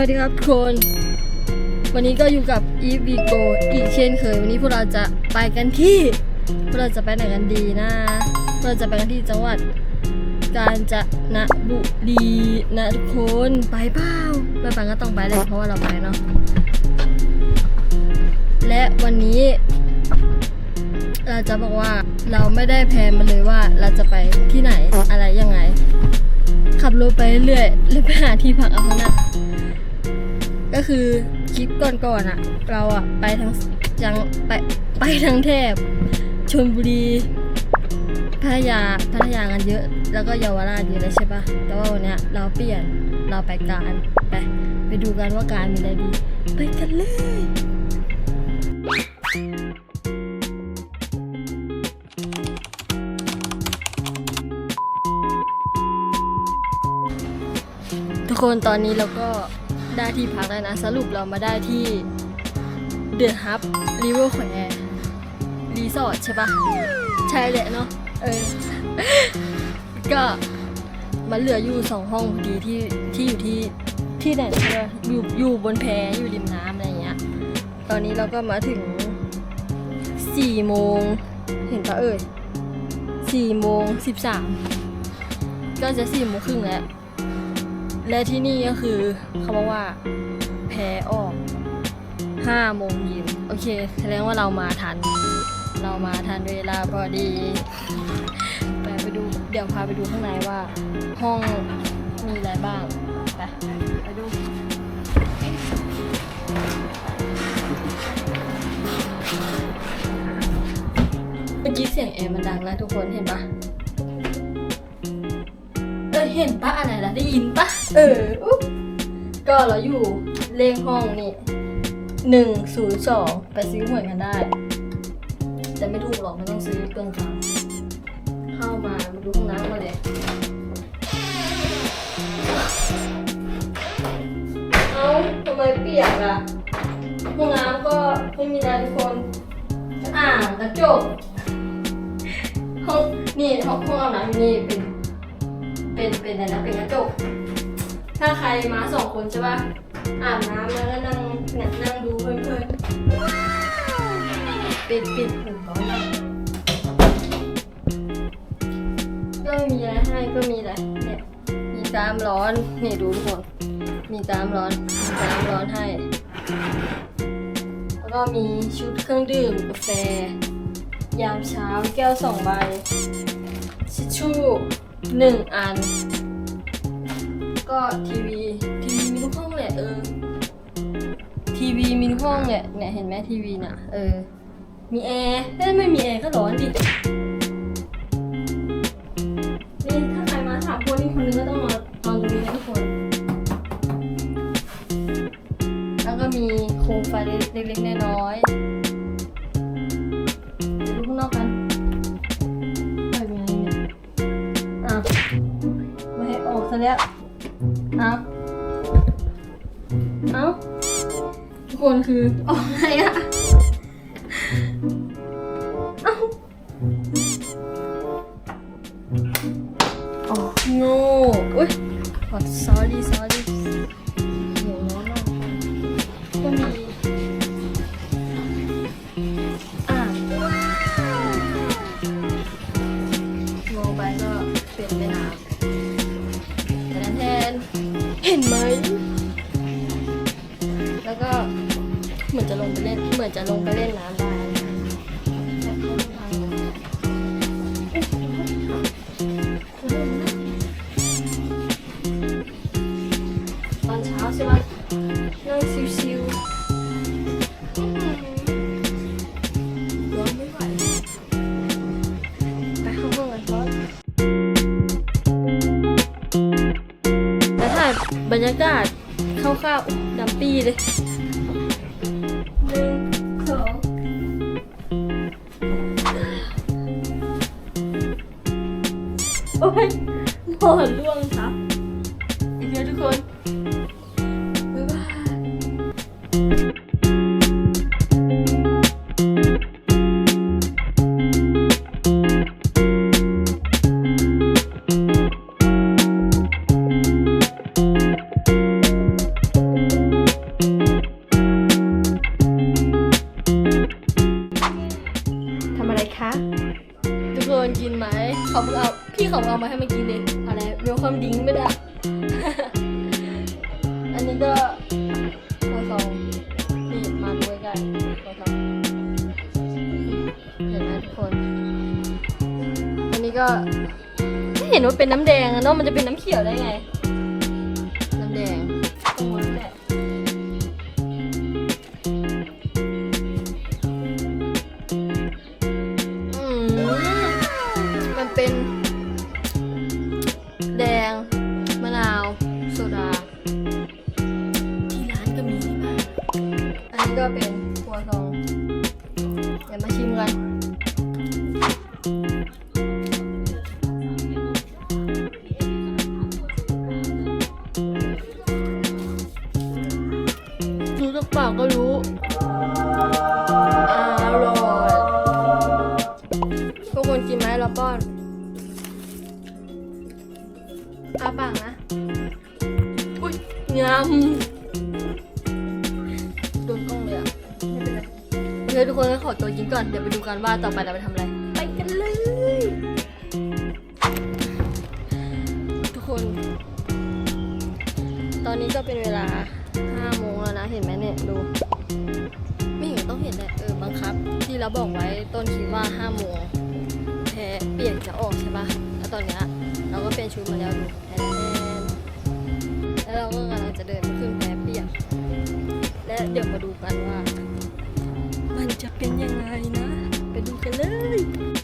วัสดีครับทุกคน วันนี้ก็อยู่กับอีฟวีโกอีกเช่นเคย วันนี้พวกเราจะไปกันที่พวกเราจะไปไหนกันดีนะพวกเราจะไปกันที่จังหวัด กาญจนบุรีนะทุกคนไปเปล่าไม่ไปก็ต้องไปเลยเพราะว่าเราไปเนาะและวันนี้ เราจะบอกว่าเราไม่ได้แพลนมาเลยว่าเราจะไปที่ไหนอะไรยังไง ขับรถไปเรื่อยๆแล้วไปหาที่พักเอาข้างหน้า ก็คือคลิปก่อนๆอะเราอะไปทั้งยังไปไปทั้งแถบชลบุรีพัทยาพัทยากันเยอะ แล้วก็เยาวราชเยอะเลยใช่ปะแต่ว่าวันเนี้ยเราเปลี่ยนเราไปการไปไปดูกันว่าการมีอะไรดี ไปกันเลยทุกคนตอนนี้เราก็ ได้ที่พักแล้วนะ สรุปเรามาได้ที่ The Hub River s q u a r e Resort ใช่ปะใช่แหละเนาะเออ ก็มันเหลืออยู่สองห้องพอดีที่ที่อยู่ที่ที่ไหนนะเนี่ยอยู่อยู่บนแพอยู่ริมน้ำอะไรอย่างเงี้ย ตอนนี้เราก็มาถึงสี่โมงเห็นปะเอ่ยสี่โมงสิบสามก็จะสี่โมงครึ่งแล้ว และที่นี่ก็คือเขาบอกว่าแพ้ออก5โมงเย็นโอเคแสดงว่าเรามาทัน เรามาทันเวลาพอดีไปไปดูเดี๋ยวพาไปดูข้างในว่า ห้องมีอะไรบ้างไปไปดูเมื่อกี้เสียงแอร์มันดังแล้วทุกคนเห็นปะ เออเห็นปะอะไรล่ะได้ยินปะเอออุ๊บก็เราอยู่เลขห้องนี่หนึ่งศูนย์สองไปซื้อหวยกันได้ แต่ไม่ถูกหรอกไม่ต้องซื้อเกินตังค์เข้ามามาดูห้องน้ำมาเลยเอาทำไมเปียกล่ะห้องน้ำก็ไม่มีอะไรทุกคนอ่างกระจกห้องนี่ห้องห้องอาบน้ำอยู่นี่เป็น เป็นเป็นอะไรนะเป็นกระจก ถ้าใครมาสองคนใช่ป่ะอาบน้ำแล้วก็นั่งนี่ยนั่งดูเพลินๆปิดปิดหูร้อนก็ไม่มีอะไรให้ก็มีอะไรเนี่ยมีกามร้อนนี่ดูทุกคนมีกามร้อนมีกามร้อนให้ แล้วก็มีชุดเครื่องดื่มกาแฟยามเช้าแก้วสองใบชิชชู่ หนึ่งอัน ก็ทีวี ทีวีมีทุกห้องแหละเออ ทีวีมีทุกห้องแหละเนี่ยเห็นไหมทีวีน่ะ เออ มีแอร์ถ้าไม่มีแอร์ก็ร้อนดิ นี่ถ้าใครมาสามคนนี่คนนึงก็ต้องนอนนอนตรงนี้นะทุกคน แล้วก็มีโคมไฟเล็กๆน้อยๆะแล้ว เอาเอาทุกคนคือออกไงอะ จะลงไปเล่นน้ำได้ตอนเช้าใช่ไหมนั่งชิวๆอื้อหือร้อนไม่ไหวไปเข้าห้องกันก่อนแล้วถ่าบรรยากาศคร่าวๆดำปีเลย ก็ไม่เห็นว่าเป็นน้ำแดงอะเนาะมันจะเป็นน้ำเขียวได้ไง กันว่าต่อไปเราไปทำอะไร ไปกันเลย ทุกคน ตอนนี้ก็เป็นเวลา5โมงแล้วนะ เห็นไหมเนี่ย ดู ไม่เห็นต้องเห็นแหละเออบังคับ ที่เราบอกไว้ต้นคลิปว่า5โมงแพรเปียกจะออกใช่ปะแล้วตอนเนี้ยเราก็เปลี่ยนชุดมาแล้วดูแทนแล้วเราก็กำลังจะเดินไปขึ้นแพรเปียกและเดี๋ยวมาดูกันว่า มันจะเป็นยังไงนะ กันเลย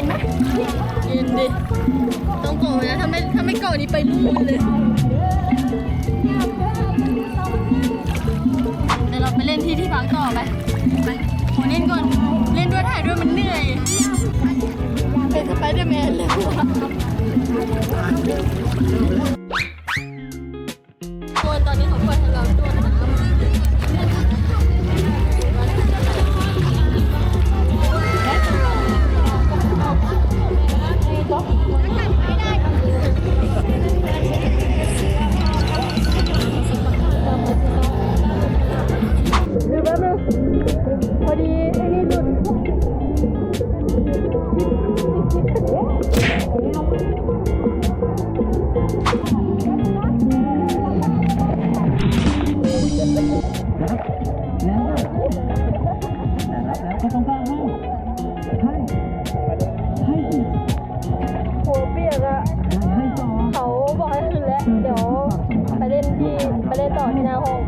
ย็นไหมเย็นดิต้องโกะนะถ้าไม่ถ้าไม่โกะนี่ไปนู่นเลยเดี๋ยวเราไปเล่นที่ที่พักต่อไปไปโอเล่นก่อนเล่นด้วยถ่ายด้วยมันเหนื่อยเป็นสไปเดอร์แมนเลยว่ะ หัวเปียกอะเขาบอกให้ขึ้นแล้วเดี๋ยวไปเล่นที่ไปเล่นต่อที่หน้าห้อง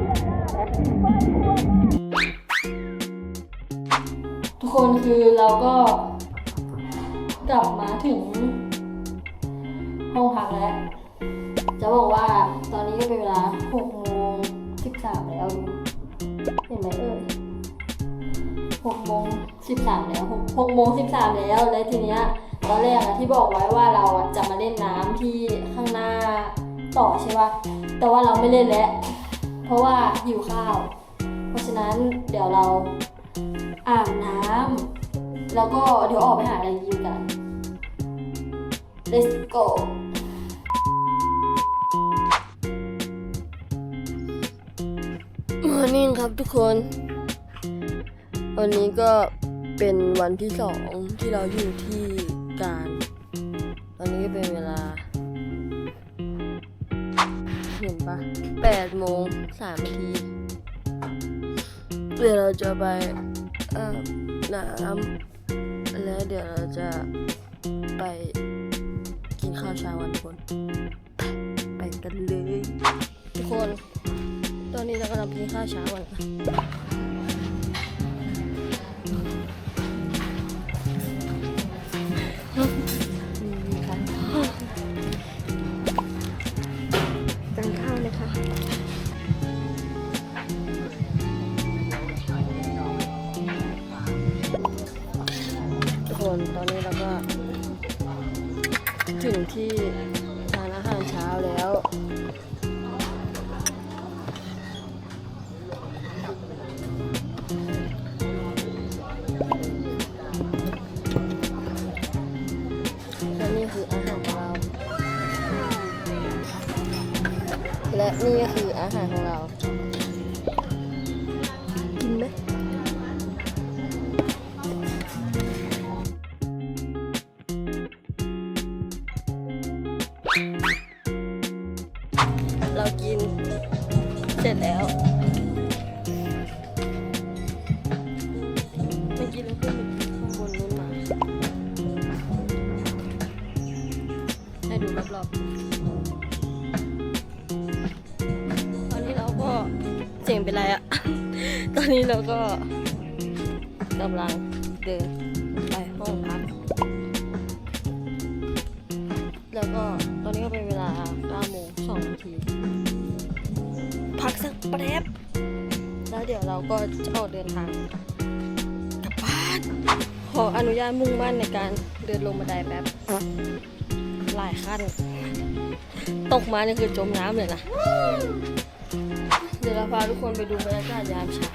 ทุกคนคือเราก็กลับมาถึง ห้องพักแล้ว จะบอกว่าตอนนี้ก็เป็นเวลา6โมง13แล้วเห็นไหมเอ่ย 6โมง13แล้ว6 6โมง13แล้ว แล้วทีเนี้ยตอนแรกอะที่บอกไว้ว่าเราอะจะมาเล่นน้ำที่ข้างหน้าต่อใช่ปะแต่ว่าเราไม่เล่นแล้ว เพราะว่าหิวข้าว เพราะฉะนั้นเดี๋ยวเราอาบน้ำแล้วก็เดี๋ยวออกไปหาอะไรกินกัน let's go มอร์นิ่งครับทุกคน วันนี้ก็เป็นวันที่สองที่เราอยู่ที่การ ตอนนี้ก็เป็นเวลา เห็นปะแปดโมงสามนาทีเดี๋ยวเราจะไปอ่อน้ำแล้วเดี๋ยวเราจะไปกินข้าวเช้าวันทุกคน ไปกันเลย ทุกคน ตอนนี้เรากำลังกินข้าวเช้ากันค่ะ ที่ทานอาหารเช้าแล้ว และนี่คืออาหารของเรา และนี่ก็คืออาหารของเรา ตอนนี้เราก็เสียงเป็นไรอะ ตอนนี้เราก็กำลังเดินไปห้องพัก แล้วก็ตอนนี้ก็เป็นเวลา9โมง2นาที พักสักแป๊บ แล้วเดี๋ยวเราก็จะออกเดินทางกลับบ้าน ขออนุญาตมุ่งมั่นในการเดินลงบันไดแป๊บหลายขั้น ตกมานี่คือจมน้ำเลยนะ เดี๋ยวเราพาทุกคนไปดูบรรยากาศยามเช้า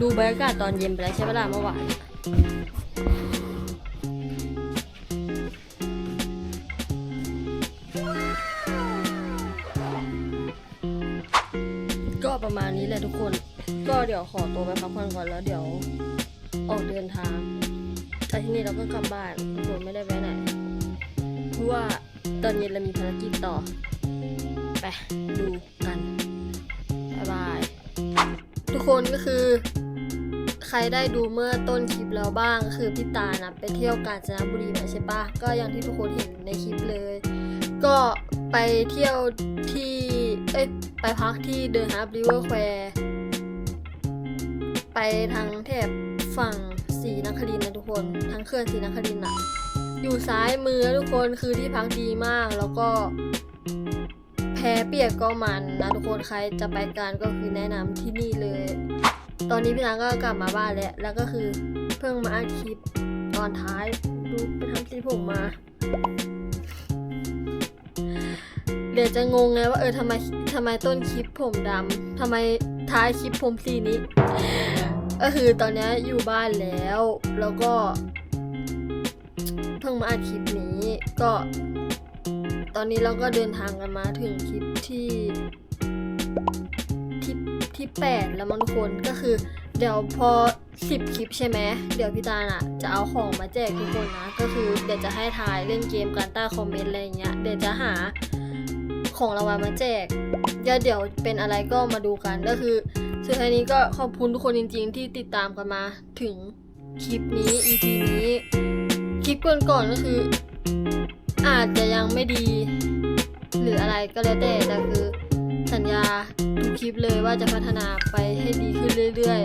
ดูบรรยากาศตอนเย็นไปแล้วใช่ไหมล่ะเมื่อวานก็ประมาณนี้แหละทุกคน ก็เดี๋ยวขอตัวไปพักผ่อนก่อนแล้วเดี๋ยวออกเดินทางแต่ที่นี่เราก็กลับบ้านทุกคนไม่ได้ไปไหน ว่าตอนเย็นเรามีภารกิจต่อ ไปดูกันบ๊ายบาย ทุกคนก็คือ ใครได้ดูเมื่อต้นคลิปแล้วบ้างคือพี่ตานะไปเที่ยวกาญจนบุรีมาใช่ปะก็อย่างที่ทุกคนเห็นในคลิปเลย ก็ไปเที่ยวที่เอ้ยไปพักที่เดินฮับริเวอร์แควร์ไปทางแถบฝั่งสีนครินนะทุกคนทางเขื่อนสีนครินอะ อยู่ซ้ายมือทุกคนคือที่พักดีมากแล้วก็ แพเปียกก็มันนะทุกคนใครจะไปกันก็คือแนะนำที่นี่เลย ตอนนี้พี่นางก็กลับมาบ้านแล้วแล้วก็คือเพิ่งมาอัดคลิปตอนท้ายดูไปทำสีผมมา เดี๋ยวจะงงไงว่าเออทำไมทำไมต้นคลิปผมดำทำไมท้ายคลิปผมสีนี้ก็คือตอนนี้อยู่บ้านแล้ว แล้วก็ พิ่งมาอัดคลิปนี้ก็ ตอนนี้เราก็เดินทางกันมาถึงคลิปที่ที่ที่แปดแล้วมั้งทุกคนก็คือ เดี๋ยวพอสิบคลิปใช่ไหมเดี๋ยวพี่ตาลอะ จะเอาของมาแจกทุกคนนะ ก็คือเดี๋ยวจะให้ทายเล่นเกมการใต้คอมเมนต์อะไรเงี้ยเดี๋ยวจะหาของรางวัลมาแจกเดี๋ยวเดี๋ยวเป็นอะไรก็มาดูกันก็คือสุดท้ายนี้ก็ขอบคุณทุกคนจริง ๆ ที่ติดตามกันมาถึงคลิปนี้ EP นี้ ลิปก่อนๆก็คือ อาจจะยังไม่ดี หรืออะไรก็แล้วแต่แต่คือ สัญญาทุกคลิปเลยว่าจะพัฒนาไปให้ดีขึ้นเรื่อย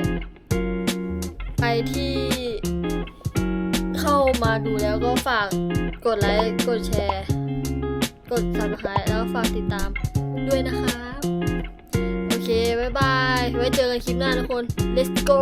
ๆ ไปที่เข้ามาดูแล้วก็ฝากกดไลค์กดแชร์ กด subscribe แล้วฝากติดตามด้วยนะครับโอเค บ๊ายบาย ไว้เจอกันคลิปหน้าทุกคน let's go